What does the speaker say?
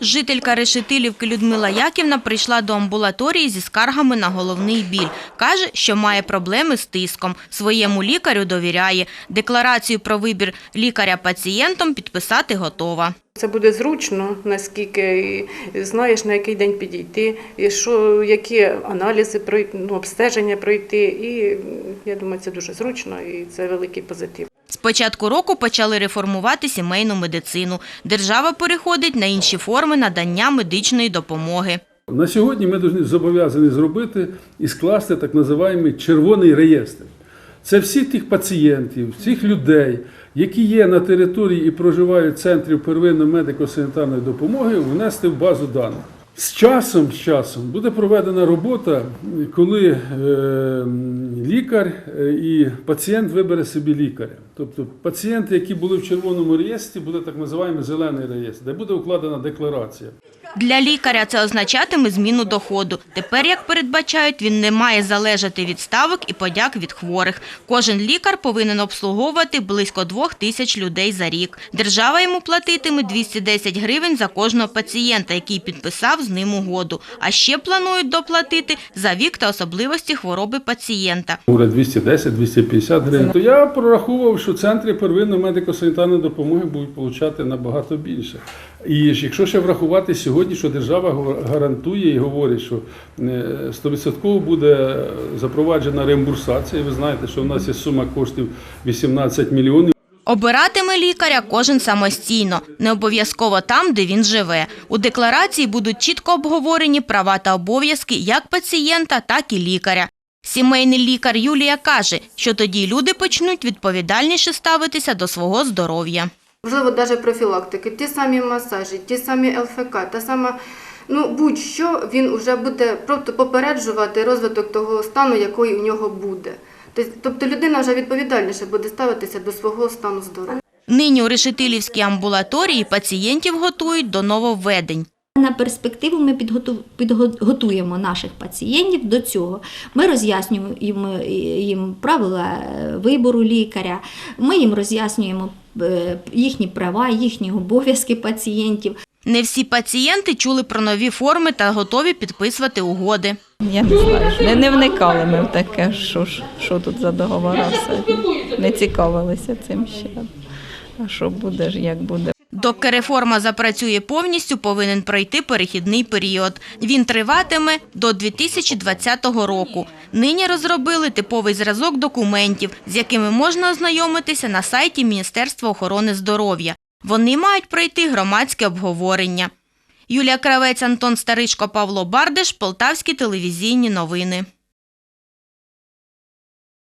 Жителька Решетилівки Людмила Яківна прийшла до амбулаторії зі скаргами на головний біль. Каже, що має проблеми з тиском. Своєму лікарю довіряє. Декларацію про вибір лікаря пацієнтом підписати готова. Це буде зручно, наскільки знаєш, на який день підійти, і що, які аналізи ну, обстеження пройти. І я думаю, це дуже зручно і це великий позитив. З початку року почали реформувати сімейну медицину. Держава переходить на інші форми надання медичної допомоги. На сьогодні ми зобов'язані зробити і скласти так називаємо червоний реєстр. Це всі тих пацієнтів, всіх людей, які є на території і проживають центрів первинної медико-санітарної допомоги, внести в базу даних. З часом, з часом буде проведена робота, коли е, лікар е, і пацієнт вибере собі лікаря. Тобто пацієнти, які були в червоному реєстрі, буде так називаємо зелений реєстр, де буде укладена декларація. Для лікаря це означатиме зміну доходу. Тепер, як передбачають, він не має залежати від ставок і подяк від хворих. Кожен лікар повинен обслуговувати близько двох тисяч людей за рік. Держава йому платитиме 210 гривень за кожного пацієнта, який підписав з ним угоду. А ще планують доплатити за вік та особливості хвороби пацієнта. Говорить 210-250 гривень. То я прораховував, що центри первинної медико-санітарної допомоги будуть отримати набагато більше. І якщо ще врахувати сьогодні, що держава гарантує і говорить, що е, 100% буде запроваджена реімбурсація. Ви знаєте, що в нас є сума коштів 18 мільйонів. Обиратиме лікаря кожен самостійно, не обов'язково там, де він живе. У декларації будуть чітко обговорені права та обов'язки як пацієнта, так і лікаря. Сімейний лікар Юлія каже, що тоді люди почнуть відповідальніше ставитися до свого здоров'я. Можливо, навіть профілактики, ті самі масажі, ті самі ЛФК, та сама, ну будь-що він вже буде попереджувати розвиток того стану, який у нього буде. Тобто- Тобто людина вже відповідальніше буде ставитися до свого стану здоров'я. Нині у Решетилівській амбулаторії пацієнтів готують до нововведень. На перспективу ми підготу- підготуємо наших пацієнтів до цього. Ми роз'яснюємо їм, їм правила е, вибору лікаря, ми їм роз'яснюємо е, їхні права, їхні обов'язки пацієнтів. Не всі пацієнти чули про нові форми та готові підписувати угоди. Я не знаю, не, не вникали ми в таке, що, ж- що тут за договори все. Не цікавилися цим ще. А що буде як буде. Доки реформа запрацює повністю, повинен пройти перехідний період. Він триватиме до 2020 року. Нині розробили типовий зразок документів, з якими можна ознайомитися на сайті Міністерства охорони здоров'я. Вони мають пройти громадське обговорення. Юлія Кравець, Антон Старичко, Павло Бардиш, Полтавські телевізійні новини.